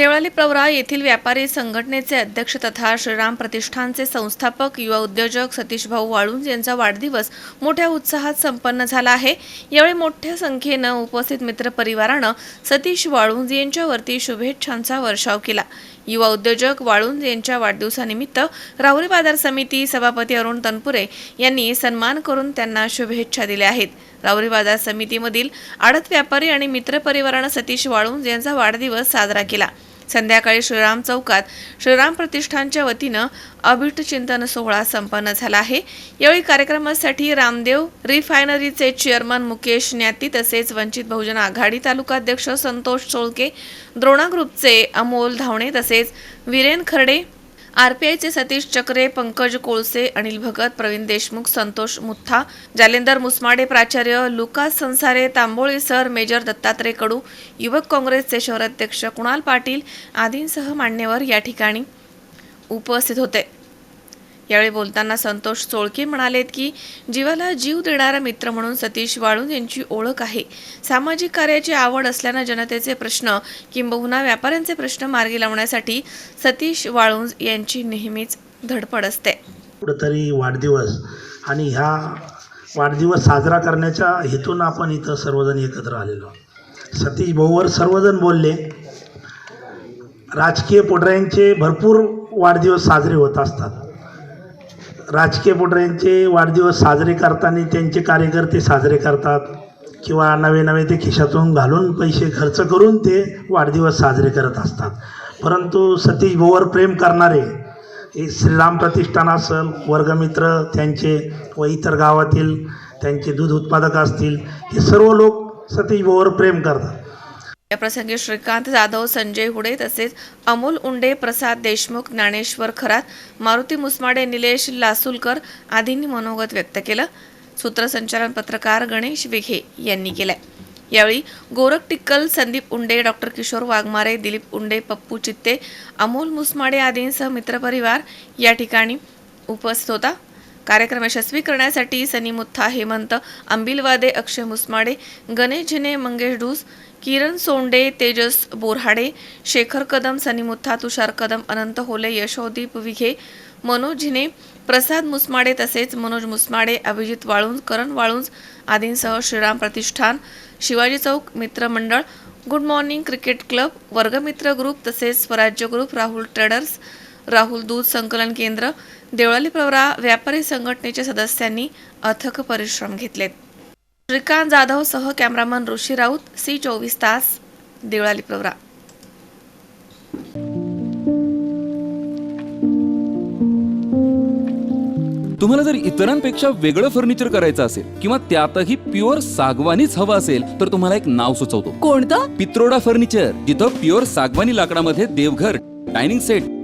देवळाली प्रवरा येथील व्यापारी संघटनेचे अध्यक्ष तथा श्रीराम प्रतिष्ठानचे संस्थापक युवा उद्योजक सतीश भाऊ वाळुंज यांचा वाढदिवस मोठ्या उत्साहात संपन्न झाला आहे. यावेळी मोठ्या संख्येनं उपस्थित मित्रपरिवारानं सतीश वाळुंज यांच्यावरती शुभेच्छांचा वर्षाव केला. युवा उद्योजक वाळुंज यांच्या वाढदिवसानिमित्त राहुरी बाजार समिती सभापती अरुण तनपुरे यांनी सन्मान करून त्यांना शुभेच्छा दिल्या आहेत. राहुरी बाजार समितीमधील आडत व्यापारी आणि मित्रपरिवारानं सतीश वाळुंज यांचा वाढदिवस साजरा केला. संध्याकाळी श्रीराम चौकात श्रीराम प्रतिष्ठानच्या वतीनं अभिट चिंतन सोहळा संपन्न झाला आहे. यावेळी कार्यक्रमासाठी रामदेव रिफायनरीचे चेअरमन मुकेश न्याती तसेच वंचित बहुजन आघाडी तालुकाध्यक्ष संतोष चोळके द्रोणा ग्रुपचे अमोल धावणे तसेच वीरेन खर्डे आरपीआयचे सतीश चक्रे पंकज कोळसे अनिल भगत प्रवीण देशमुख संतोष मुथा जालेंदर मुसमाडे प्राचार्य Lucas Sansare Tamboli sir major Dattatray Kadu युवक काँग्रेसचे शहराध्यक्ष कुणाल पाटील आदींसह मान्यवर या ठिकाणी उपस्थित होते. यावेळी बोलताना संतोष चोळके म्हणालेत की जीवाला जीव देणारा मित्र म्हणून सतीश वाळून यांची ओळख आहे. सामाजिक कार्याची आवड असल्यानं जनतेचे प्रश्न किंबहुना व्यापाऱ्यांचे प्रश्न मार्गी लावण्यासाठी सतीश वाळुंज यांची नेहमीच धडपड असते. कुठंतरी वाढदिवस आणि ह्या वाढदिवस साजरा करण्याच्या हेतून आपण इथं सर्वजण एकत्र आलेलो सतीश भाऊवर सर्वजण बोलले राजकीय पोटऱ्यांचे भरपूर वाढदिवस साजरे होत असतात. राजकीय पुढऱ्यांचे वाढदिवस साजरे करताना त्यांचे कार्यकर्ते साजरे करतात किंवा नवे नवे ते खिशातून घालून पैसे खर्च करून ते वाढदिवस साजरे करत असतात. परंतु सतीश भाऊवर प्रेम करणारे हे श्रीराम प्रतिष्ठान असेल वर्गमित्र त्यांचे व इतर गावातील त्यांचे दूध उत्पादक असतील हे सर्व लोक सतीश भाऊवर प्रेम करतात. या प्रसंगी श्रीकांत जाधव संजय हुडे तसेच अमोल उंडे प्रसाद देशमुख ज्ञानेश्वर खरात मारुती मुसमाडे निलेश लासुलकर आदींनी मनोगत व्यक्त केलं. सूत्रसंचालन पत्रकार गणेश विखे यांनी केलंय. यावेळी गोरख टिक्कल संदीप उंडे डॉक्टर किशोर वाघमारे दिलीप उंडे पप्पू चित्ते अमोल मुसमाडे आदींसह मित्रपरिवार या ठिकाणी उपस्थित होता. कार्यक्रम यशस्वी करण्यासाठी सनी मुथा हेमंत अंबिलवादे अक्षय मुसमाडे गणेश झिने मंगेश डूस किरण सोंडे तेजस बोरहाडे शेखर कदम सनी मुथा तुषार कदम अनंत होले यशोदीप विघे मनोज झिने प्रसाद मुसमाडे तसेच मनोज मुसमाडे अभिजित वाळुंज करण वाळुंज आदींसह श्रीराम प्रतिष्ठान शिवाजी चौक मित्रमंडळ गुड मॉर्निंग क्रिकेट क्लब वर्गमित्र ग्रुप तसेच स्वराज्य ग्रुप राहुल ट्रेडर्स राहुल दूध संकलन केंद्र देवळाली प्रवरा व्यापारी संघटनेच्या सदस्यांनी अथक परिश्रम घेतलेत. श्रीकांत जाधव सह कॅमेरामन ऋषी राऊत सी चोवीस तास देवळाली प्रवरा. तुम्हाला जर इतरांपेक्षा वेगळं फर्निचर करायचं असेल किंवा त्यातही प्युअर सागवानीच हवं असेल तर तुम्हाला एक नाव सुचवतो. कोणतं? पित्रोडा फर्निचर जिथं प्युअर सागवानी लाकडामध्ये देवघर dining set